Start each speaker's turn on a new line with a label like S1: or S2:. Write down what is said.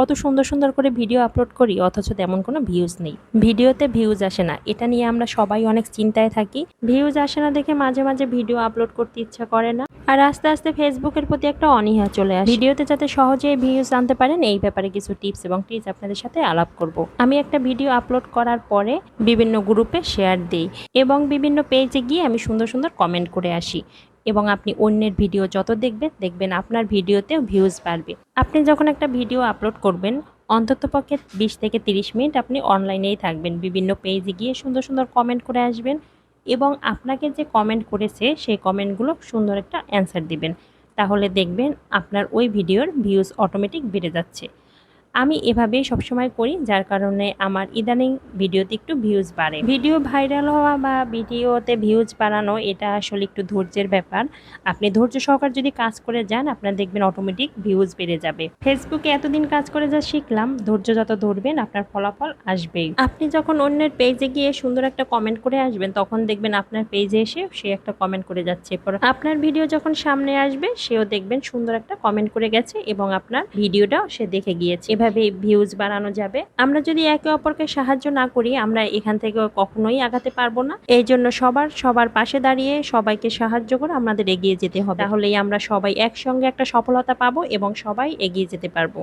S1: কত সুন্দর সুন্দর করে ভিডিও আপলোড করি, অথচ তেমন কোনো ভিউজ নেই। ভিডিওতে ভিউজ আসে না। এটা নিয়ে আমরা সবাই অনেক চিন্তায় থাকি। ভিউজ আসে না দেখে মাঝে মাঝে ভিডিও আপলোড করতে ইচ্ছা করে না। আর আস্তে আস্তে ফেসবুকের প্রতি একটা অনীহা চলে আসে। ভিডিওতে যাতে সহজেই ভিউজ আনতে পারেন, এই ব্যাপারে কিছু টিপস এবং টিপস আপনাদের সাথে আলাপ করব। আমি একটা ভিডিও আপলোড করার পরে বিভিন্ন গ্রুপে শেয়ার দিই এবং বিভিন্ন পেজে গিয়ে আমি সুন্দর সুন্দর কমেন্ট করে আসি। এবং আপনি অন্যের ভিডিও যত দেখবেন দেখবেন আপনার ভিডিওতেও ভিউজ বাড়বে। আপনি যখন একটা ভিডিও আপলোড করবেন অন্ততপক্ষে বিশ থেকে তিরিশ মিনিট আপনি অনলাইনেই থাকবেন। বিভিন্ন পেজে গিয়ে সুন্দর সুন্দর কমেন্ট করে আসবেন এবং আপনাকে যে কমেন্ট করেছে, সেই কমেন্টগুলো সুন্দর একটা অ্যান্সার দিবেন। তাহলে দেখবেন আপনার ওই ভিডিওর ভিউজ অটোমেটিক বেড়ে যাচ্ছে। আমি এভাবেই সবসময় করি, যার কারণে আমার ইদানিং ভিডিওতে একটু ভিউজ বাড়ে। ভিডিও ভাইরাল হওয়া বা ভিডিওতে ভিউজ বাড়ানো, এটা আসলে একটু ধৈর্যের ব্যাপার। আপনি ধৈর্য সহকার যদি কাজ করে যান, আপনার দেখবেন অটোমেটিক ভিউজ বেড়ে যাবে। ফেসবুকে এতদিন কাজ করে যা শিখলাম, ধৈর্য যত ধরবেন, আপনার ফলাফল আসবেই। আপনি যখন অন্যের পেজে গিয়ে সুন্দর একটা কমেন্ট করে আসবেন, তখন দেখবেন আপনার পেজে এসে সে একটা কমেন্ট করে যাচ্ছে। এরপর আপনার ভিডিও যখন সামনে আসবে, সেও দেখবেন সুন্দর একটা কমেন্ট করে গেছে এবং আপনার ভিডিওটাও সে দেখে গিয়েছে। এভাবে ভিউজ বাড়ানো যাবে? আমরা যদি একে অপরকে সাহায্য না করি, আমরা এখান থেকে কখনোই আগাতে পারব না। এই জন্য সবার সবার পাশে দাঁড়িয়ে সবাইকে সাহায্য করে আমাদের এগিয়ে যেতে হবে। তাহলেই আমরা সবাই একসঙ্গে একটা সফলতা পাবো এবং সবাই এগিয়ে যেতে পারব।